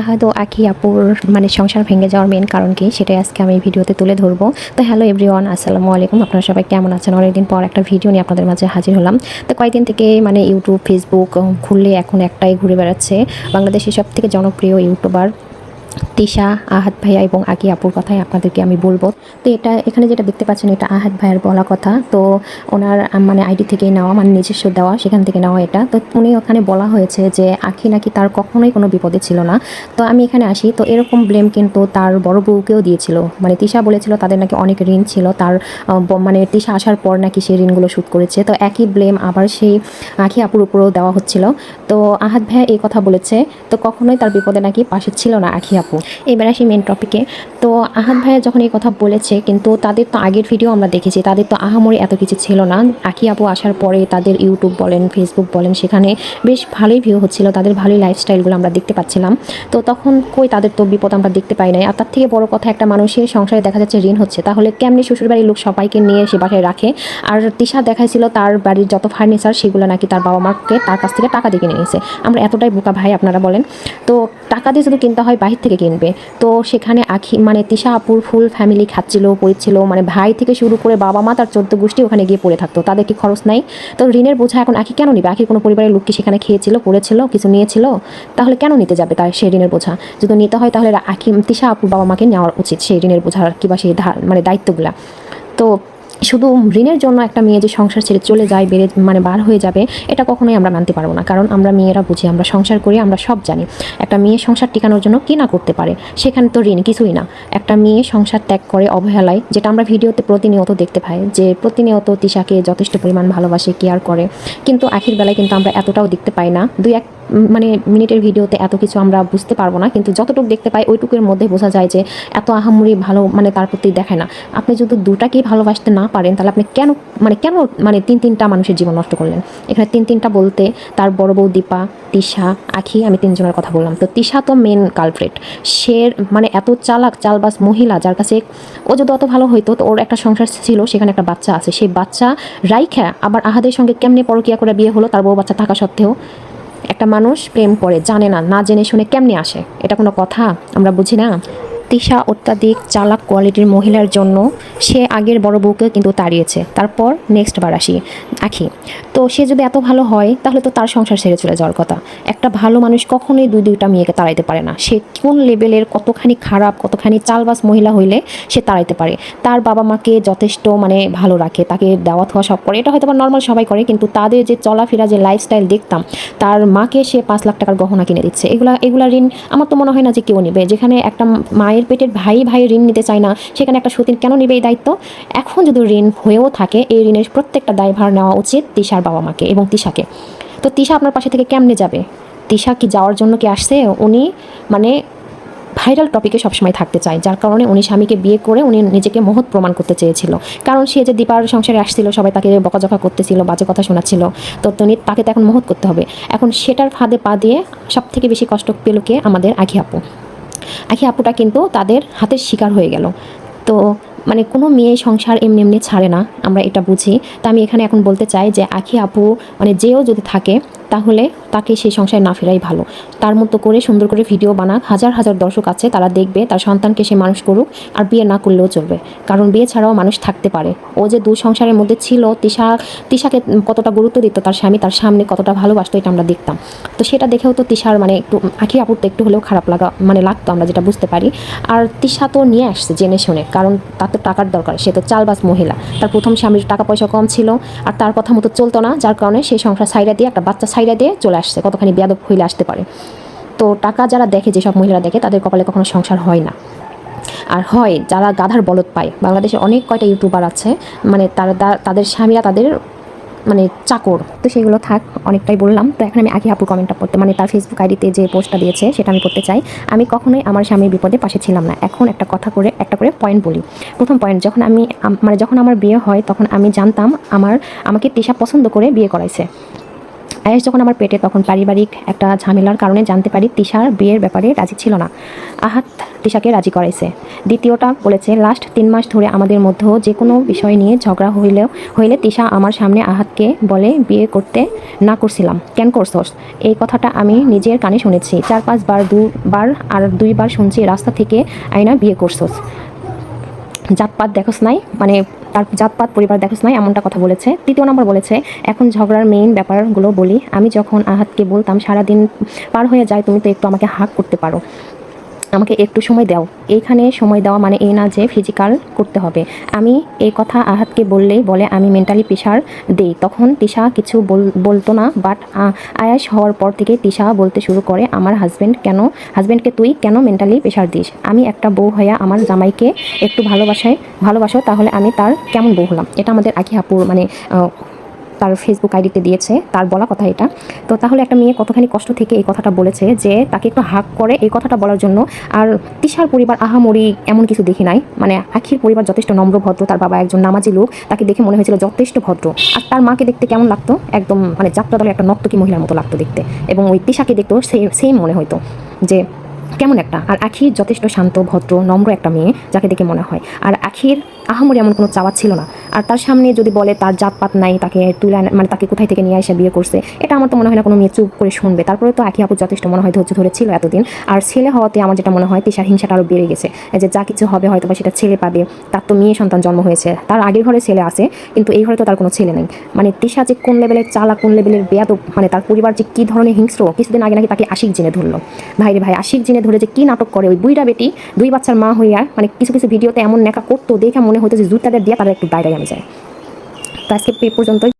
আহাদ ও আখি আপুর মানে সংসার ভেঙে যাওয়ার মেন কারণ কি? সেটাই আজকে আমি ভিডিওতে তুলে ধরবো। তো হ্যালো এভরিওয়ান আসসালামু আলাইকুম। আপনারা সবাই কেমন আছেন? অনেকদিন পর একটা ভিডিও নিয়ে আপনাদের মাঝে হাজির হলাম। তো কয়েকদিন থেকে মানে ইউটিউব ফেসবুক খুললে এখন একটাই ঘুরে বেড়াচ্ছে। বাংলাদেশের সব থেকে জনপ্রিয় ইউটিউবার তিশা, আহাত ভাইয়া এবং আকি আপুর কথাই আপনাদেরকে আমি বলব। তো এটা, এখানে যেটা দেখতে পাচ্ছেন, এটা আহাদ ভাইয়ের বলা কথা। তো ওনার মানে আইডি থেকে নেওয়া মানে নিজস্ব দেওয়া, সেখান থেকে নেওয়া এটা। তো উনি ওখানে বলা হয়েছে যে আখি নাকি তার কখনোই কোনো বিপদে ছিল না। তো আমি এখানে আসি। তো এরকম ব্লেম কিন্তু তার বড় বউকেও দিয়েছিল। মানে তিশা বলেছিল তাদের নাকি অনেক ঋণ ছিল। তার মানে তিশা আসার পর নাকি সেই ঋণগুলো শোধ করেছে। তো একই ব্লেম আবার সেই আখি আপুর উপরেও দেওয়া হচ্ছিল। তো আহাত ভাইয়া এই কথা বলেছে। তো কখনোই তার বিপদে নাকি পাশে ছিল না আখি আপু। এবার আসি মেন টপিকে তো আহাদ ভাইয়া যখন এই কথা বলেছে, কিন্তু তাদের তো আগের ভিডিও আমরা দেখেছি, তাদের তো আহামরি এত কিছু ছিল না। আখি আপু আসার পরে তাদের ইউটিউব বলেন ফেসবুক বলেন, সেখানে বেশ ভালোই ভিউ হচ্ছিল, তাদের ভালোই লাইফস্টাইলগুলো আমরা দেখতে পাচ্ছিলাম। তো তখন কই তাদের তো বিপদ আমরা দেখতে পাই নাই। আর তার থেকে বড় কথা, একটা মানুষের সংসারে দেখা যাচ্ছে ঋণ হচ্ছে, তাহলে কেমনি শ্বশুরবাড়ির লোক সবাইকে নিয়ে সে বাসায় রাখে? আর তিশা দেখাইছিল তার বাড়ির যত ফার্নিচার সেগুলো নাকি তার বাবা মাকে তার কাছ থেকে টাকা দিয়ে কিনে নিয়েছে। আমরা এতটাই বোকা ভাই, আপনারা বলেন। তো টাকা দিয়ে শুধু কিনতে হয়, বাহির থেকে কিনবে। তো সেখানে আখি মানে তিশা আপুর ফুল ফ্যামিলি খাচ্ছিল, পড়ছিল মানে ভাই থেকে শুরু করে বাবা মা তার চোদ্দ গোষ্ঠী ওখানে গিয়ে পড়ে থাকতো। তাদের কি খরচ নাই? তো ঋণের বোঝা এখন আখি কেন নিবে? আখির কোনো পরিবারের লোক কি সেখানে খেয়েছিল, পড়েছিল, কিছু নিয়েছিল? তাহলে কেন নিতে যাবে তার সেই ঋণের বোঝা? যদি নিতে হয় তাহলে আখি, তিশা আপুর বাবা মাকে নেওয়া উচিত সেই ঋণের বোঝা কিংবা সেই মানে দায়িত্বগুলা। তো শুধু ঋণের জন্য একটা মেয়ে যে সংসার ছেড়ে চলে যায়, বেড়ে মানে বার হয়ে যাবে, এটা কখনোই আমরা মানতে পারব না। কারণ আমরা মেয়েরা বুঝি, আমরা সংসার করি, আমরা সব জানি। একটা মেয়ে সংসার টিকানোর জন্য কি না করতে পারে? সেখানে তো ঋণ কিছুই না। একটা মেয়ে সংসার ত্যাগ করে অবহেলায়, যেটা আমরা ভিডিওতে প্রতিনিয়ত দেখতে পাই, যে প্রতিনিয়ত তিশাকে যথেষ্ট পরিমাণ ভালোবাসে কেয়ার করে। কিন্তু আখির বেলায় কিন্তু আমরা এতটাও দেখতে পাই না। দুই এক মানে মিনিটের ভিডিওতে এত কিছু আমরা বুঝতে পারব না, কিন্তু যতটুকু দেখতে পাই ওইটুকুর মধ্যে বোঝা যায় যে এত আহামরি ভালো মানে তার প্রতি দেখায় না। আপনি যদি দুটাকেই ভালোবাসতে না পারেন, তাহলে আপনি কেন মানে কেন মানে তিন তিনটা মানুষের জীবন নষ্ট করলেন? এখানে তিন তিনটা বলতে তার বড় বউ দীপা, তিশা, আখি, আমি তিনজনের কথা বললাম। তো তিশা তো মেন কালপ্রেট সে মানে এত চালাক চালবাস মহিলা যার কাছে ও যদি অত ভালো হইতো, তো ওর একটা সংসার ছিল, সেখানে একটা বাচ্চা আছে। সেই বাচ্চা রাইখা আবার আহাদের সঙ্গে কেমনে পরকিয়া করে বিয়ে হলো, তার বউ বাচ্চা থাকা সত্ত্বেও একটা মানুষ প্রেম করে, জানে না না জেনে শুনে কেমনে আসে? এটা কোনো কথা? আমরা বুঝি না? তিশা অত্যাধিক চালাক কোয়ালিটির মহিলার জন্য সে আগের বড় বউকে কিন্তু তাড়িয়েছে। তারপর নেক্সট বার আসি। আখি, তো সে যদি এত ভালো হয়, তাহলে তো তার সংসার ছেড়ে চলে যাওয়ার কথা। একটা ভালো মানুষ কখনোই দুই দুইটা মেয়েকে তাড়াইতে পারে না। সে কোন লেভেলের কতখানি খারাপ, কতখানি চালবাস মহিলা হইলে সে তাড়াইতে পারে। তার বাবা মাকে যথেষ্ট মানে ভালো রাখে, তাকে দেওয়া থাওয়া সব করে। এটা হয়তো নর্মাল সবাই করে, কিন্তু তাদের যে চলাফেরা, যে লাইফস্টাইল দেখতাম, তার মাকে সে পাঁচ লাখ টাকার গহনা কিনে দিচ্ছে। এগুলা এগুলা ঋণ আমার তো মনে হয় না যে কেউ নেবে। যেখানে একটা মায়ের পেটের ভাই ভাই ঋণ নিতে চায় না, সেখানে একটা সতীর কেন নেবে এই দায়িত্ব? এখন যদি ঋণ হয়েও থাকে, এই ঋণের প্রত্যেকটা দায়ভার নেওয়া উচিত তিশার বাবা মাকে এবং তিশাকে। তো তিশা আপনার পাশে থেকে কেমনে যাবে? তিশা কি যাওয়ার জন্য কি আসছে? উনি মানে ভাইরাল টপিকে সবসময় থাকতে চায়, যার কারণে উনি স্বামীকে বিয়ে করে উনি নিজেকে মহৎ প্রমাণ করতে চেয়েছিল। কারণ সে যে দীপার সংসারে আসছিল, সবাই তাকে বকাঝকা করতেছিল, বাজে কথা শোনাচ্ছিল, তো তিনি তাকে তো এখন মহৎ করতে হবে। এখন সেটার ফাঁদে পা দিয়ে সব থেকে বেশি কষ্ট পেল কে? আমাদের আখি আপু। আখি আপুটা কিন্তু তাদের হাতের শিকার হয়ে গেল। তো মানে কোনো মেয়ে সংসার এমনি এমনি ছাড়ে না, আমরা এটা বুঝি। তা আমি এখানে এখন বলতে চাই যে আখি আপু মানে যেও যদি থাকে, তাহলে তাকে সেই সংসারে না ফেরাই ভালো। তার মতো করে সুন্দর করে ভিডিও বানাক, হাজার হাজার দর্শক আছে, তারা দেখবে, তার সন্তানকে সে মানুষ করুক, আর বিয়ে না করলেও চলবে। কারণ বিয়ে ছাড়াও মানুষ থাকতে পারে। ও যে দু সংসারের মধ্যে ছিল, তিশা, তিশাকে কতটা গুরুত্ব দিত তার স্বামী, তার সামনে কতটা ভালোবাসতো এটা আমরা দেখতাম। তো সেটা দেখেও তো তিশার মানে একটু, আখি আপুর তো একটু হলেও খারাপ লাগা মানে লাগতো আমরা যেটা বুঝতে পারি। আর তিশা তো নিয়ে আসছে জেনে শুনে, কারণ তার তো টাকার দরকার। সে তো চালবাস মহিলা। তার প্রথম স্বামীর টাকা পয়সা কম ছিল আর তার কথা মতো চলতো না, যার কারণে সেই সংসার সাইডা দিয়ে, একটা বাচ্চা সাইডা দিয়ে চলে আসছে, কতখানি বেয়াদব হইলে আসতে পারে। তো টাকা যারা দেখে, যেসব মহিলারা দেখে, তাদের কপালে কখনো সংসার হয় না। আর হয়, যারা গাধার বলদ পায়। বাংলাদেশে অনেক কয়টা ইউটিউবার আছে মানে তারা, তাদের স্বামীরা তাদের মানে চাকর। তো সেগুলো থাক, অনেকটাই বললাম। তো এখন আমি আগে আপুর কমেন্টটা পড়তে মানে তার ফেসবুক আইডিতে যে পোস্টটা দিয়েছে, সেটা আমি করতে চাই। আমি কখনোই আমার স্বামীর বিপদে পাশে ছিলাম না। এখন একটা কথা করে, একটা করে পয়েন্ট বলি। প্রথম পয়েন্ট যখন আমি মানে যখন আমার বিয়ে হয়, তখন আমি জানতাম আমার, আমাকে তিশা পছন্দ করে বিয়ে করাইছে। আয়াস যখন আমার পেটে, তখন পারিবারিক একটা ঝামেলার কারণে জানতে পারি তিশার বিয়ের ব্যাপারে রাজি ছিল না। আহাত তিশাকে রাজি করাইছে। দ্বিতীয়টা বলেছে, লাস্ট তিন মাস ধরে আমাদের মধ্যে যে কোনো বিষয় নিয়ে ঝগড়া হইলেও, হইলে তিশা আমার সামনে আহাতকে বলে বিয়ে করতে না করছিলাম। কেন করছস? এই কথাটা আমি নিজের কানে শুনেছি। চার পাঁচবার দুবার আর দুইবার শুনছি রাস্তা থেকে আইনা বিয়ে করছস। জাতপাত দেখোস নাই? মানে তার জাতপাত, পরিবার দেখোস নাই? এমনটা কথা বলেছে। তৃতীয় নম্বর বলেছে, এখন ঝগড়ার মেইন ব্যাপারগুলো বলি। আমি যখন আহাতকে বলতাম, সারাদিন পার হয়ে যায়, তুমি তো একটু আমাকে হাক করতে পারো। আমাকে একটু সময় দাও। এইখানে সময় দেওয়া মানে এই না যে ফিজিক্যাল করতে হবে। আমি এই কথা আহাতকে বললেই বলে, আমি মেন্টালি প্রেশার দেই। তখন তিশা কিছু বল- বলতো না বাট আয়াস হওয়ার পর থেকে তিশা বলতে শুরু করে, আমার হাজব্যান্ড কেন হাজব্যান্ডকে তুই কেন মেন্টালি প্রেশার দিস? আমি একটা বউ হয়ে আমার জামাইকে একটু ভালোবাসায়, ভালোবাসো, তাহলে আমি তার কেমন বউ হলাম? এটা আমাদের আখি আপুর মানে তার ফেসবুক আইডিতে দিয়েছে, তার বলা কথা এটা। তো তাহলে একটা মেয়ে কতখানি কষ্ট থেকে এই কথাটা বলেছে যে তাকে একটু হাক করে এই কথাটা বলার জন্য। আর তিশার পরিবার আহামরি এমন কিছু দেখি নাই। মানে আখির পরিবার যথেষ্ট নম্র, ভদ্র, তার বাবা একজন নামাজি লোক। তাকে দেখে মনে হয়েছিল যথেষ্ট ভদ্র। আর তার মাকে দেখতে কেমন লাগতো? একদম মানে যাত্রা দলের একটা নর্তকী মহিলার মতো লাগতো দেখতে। এবং ওই তিশাকে দেখতেও সেই সেম মনে হতো যে কেমন একটা? আর আখির যথেষ্ট শান্ত, ভদ্র, নম্র একটা মেয়ে, যাকে দেখে মনে হয়। আর আখির আহামরি এমন কোনো চাওয়া ছিল না। আর তার সামনে যদি বলে তার জাতপাত নাই, তাকে তুলে মানে তাকে কোথায় থেকে নিয়ে এসে বিয়ে করছে, এটা আমার তো মনে হয় না কোনো মেয়ে চুপ করে শুনবে। তারপরে তো আখি আপু যথেষ্ট মনে হয় ধৈর্য ধরে ছিল এতদিন। আর ছেলে হওয়াতে আমার যেটা মনে হয় তিশার হিংসাটা আরও বেড়ে গেছে। যে যা কিছু হবে হয়তো বা সেটা ছেলে পাবে, তার তো মেয়ে সন্তান জন্ম হয়েছে। তার আগের ঘরে ছেলে আছে, কিন্তু এই ঘরে তো তার কোনো ছেলে নেই। মানে তিশা যে কোন লেভেলের চালা কোন লেভেলের বেয়াদ মানে তার পরিবার যে কী ধরনের হিংস্র, কিছুদিন আগে নাকি তাকে আশিক জেনে ধরলো। ভাই রে ভাই, আশিক জেনে ধরে যে কী নাটক করে? ওই বুইরা বেটি, দুই বাচ্চার মা হইয়া মানে কিছু কিছু ভিডিওতে এমন নেকা করতো দেখে মনে হতো যে জুতাদের দিয়ে তাদের একটু বাইরে আমি যায় তো আজকে পর্যন্তই।